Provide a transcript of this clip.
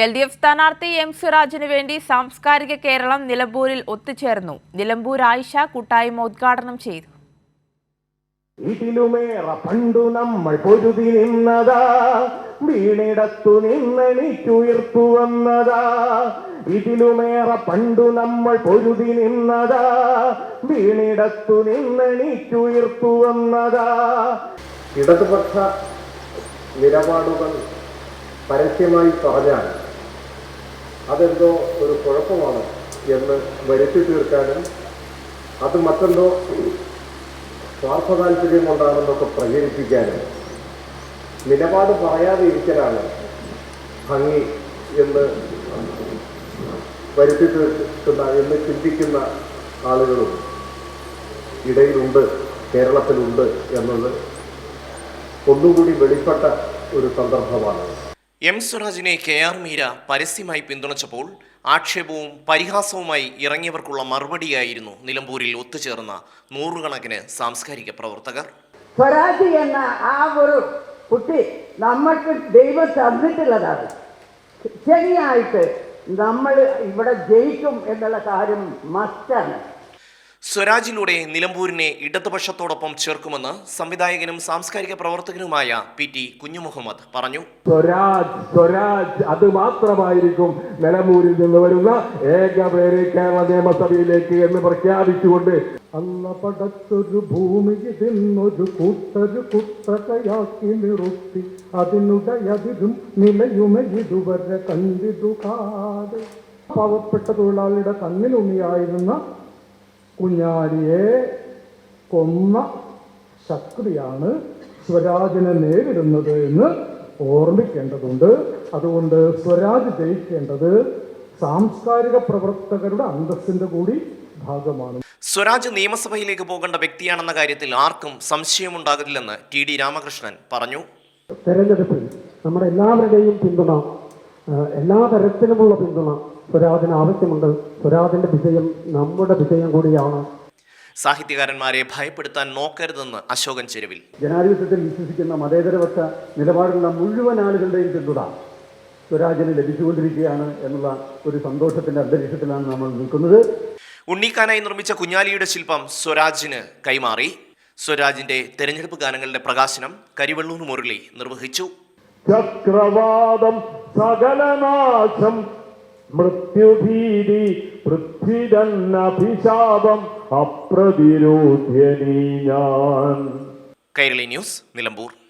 L D F സ്ഥാനാർത്ഥി M സിറാജിന് വേണ്ടി സാംസ്കാരിക കേരളം നിലമ്പൂരിൽ ഒത്തുചേർന്നു. നിലമ്പൂർ ആയിഷ കൂട്ടായ്മ ഉദ്ഘാടനം ചെയ്തു. ഇതിലുമേറെ പണ്ടു നമ്മൾ പൊരുതി നിന്നതാ. വീണിടത്തു നിന്നെണിച്ചുയർത്തു വന്നതാ. ഇതിലുമേറെ പണ്ടു നമ്മൾ പൊരുതി നിന്നതാ. വീണിടത്തു നിന്നെണിച്ചുയർത്തു വന്നതാ. ഇടതുപക്ഷ നിലപാടുകൾ പരസ്യമായി പറഞ്ഞാൽ അതെന്തോ ഒരു കുഴപ്പമാണ് എന്ന് വരുത്തി തീർക്കാനും അത് മറ്റെന്തോ സ്വാർത്ഥ താല്പര്യം കൊണ്ടാണെന്നൊക്കെ പ്രചരിപ്പിക്കാനും. നിലപാട് പറയാതെ ഇരിക്കലാണ് ഭംഗി എന്ന് വരുത്തി തീർക്കുന്ന എന്ന് ചിന്തിക്കുന്ന ആളുകളും ഇടയിലുണ്ട് കേരളത്തിലുണ്ട് എന്നത് ഒന്നുകൂടി വെളിപ്പെട്ട ഒരു സന്ദർഭമാണ്. എം സ്വരാജിനെ കെ ആർ മീര പരസ്യമായി പിന്തുണച്ചപ്പോൾ ആക്ഷേപവും പരിഹാസവുമായി ഇറങ്ങിയവർക്കുള്ള മറുപടിയായിരുന്നു നിലമ്പൂരിൽ ഒത്തുചേർന്ന നൂറുകണക്കിന് സാംസ്കാരിക പ്രവർത്തകർ. സ്വരാജ് എന്ന ആ ഒരു കുട്ടി നമ്മൾക്ക് ദൈവം തന്നിട്ടുള്ളതാണ്. ശരിയായിട്ട് നമ്മൾ ഇവിടെ ജയിക്കും എന്നുള്ള കാര്യം മസ്റ്റാണ് സ്വരാജിലൂടെ നിലമ്പൂരിനെ ഇടതുപക്ഷത്തോടൊപ്പം ചേർക്കുമെന്ന് സംവിധായകനും സാംസ്കാരിക പ്രവർത്തകനുമായ പി ടി കുഞ്ഞുമുഹമ്മദ് പറഞ്ഞു. സ്വരാജ് സ്വരാജ് അത് മാത്രമായിരിക്കും നിലമ്പൂരിൽ നിന്ന് വരുന്ന ഏക പേര് കേരള നിയമസഭയിലേക്ക് എന്ന് പ്രഖ്യാപിച്ചുകൊണ്ട് അല്ല പടത്തൊരു ഇതിന്നൊരു തിന്നൊരു കൂട്ടരു കുത്തകയാക്കി നിറുത്തി അതിനുടയതിരും നിലയുമ ഇതുവരെ കണ്ടിടുകാതെ. പാവപ്പെട്ട തൊഴിലാളിയുടെ കണ്ണിലുണ്ണിയായിരുന്ന കുഞ്ഞാലിയെ കൊന്ന ശക്തിയാണ് സ്വരാജിനെ നേരിടുന്നത് എന്ന് ഓർമ്മിക്കേണ്ടതുണ്ട്. അതുകൊണ്ട് സ്വരാജ് ജയിക്കേണ്ടത് സാംസ്കാരിക പ്രവർത്തകരുടെ അന്തസ്സിന്റെ കൂടി ഭാഗമാണ്. സ്വരാജ് നിയമസഭയിലേക്ക് പോകേണ്ട വ്യക്തിയാണെന്ന കാര്യത്തിൽ ആർക്കും സംശയമുണ്ടാകില്ലെന്ന് ടി ഡി രാമകൃഷ്ണൻ പറഞ്ഞു. തെരഞ്ഞെടുപ്പിൽ നമ്മുടെ എല്ലാവരുടെയും പിന്തുണ എല്ലാ തരത്തിലുമുള്ള പിന്തുണ സ്വരാജിന് ആവശ്യമുണ്ട്. സ്വരാജിന്റെ വിജയം നമ്മുടെ വിജയം കൂടിയാണ്. സാഹിത്യകാരന്മാരെ ഭയപ്പെടുത്താൻ നോക്കരുതെന്ന് അശോകൻ ചെരുവിൽ. ജനാധിപത്യത്തിൽ വിശ്വസിക്കുന്ന മതേതരപക്ഷ നിലപാടുള്ള മുഴുവൻ ആളുകളുടെയും പിന്തുണ സ്വരാജിന് ലഭിച്ചുകൊണ്ടിരിക്കുകയാണ് എന്നുള്ള ഒരു സന്തോഷത്തിന്റെ അന്തരീക്ഷത്തിലാണ് നമ്മൾ നിൽക്കുന്നത്. ഉണ്ണിക്കാനായി നിർമ്മിച്ച കുഞ്ഞാലിയുടെ ശില്പം സ്വരാജിന് കൈമാറി. സ്വരാജിന്റെ തെരഞ്ഞെടുപ്പ് ഗാനങ്ങളുടെ പ്രകാശനം കരിവള്ളൂർ മുരളി നിർവഹിച്ചു. ചക്രവാദം സകലനാശം മൃത്യുഭീതി പൃഥ്വിതന്നഭിശാപം അപ്രതിരോധ്യനീ ഞാൻ. കൈരളി ന്യൂസ് നിലമ്പൂർ.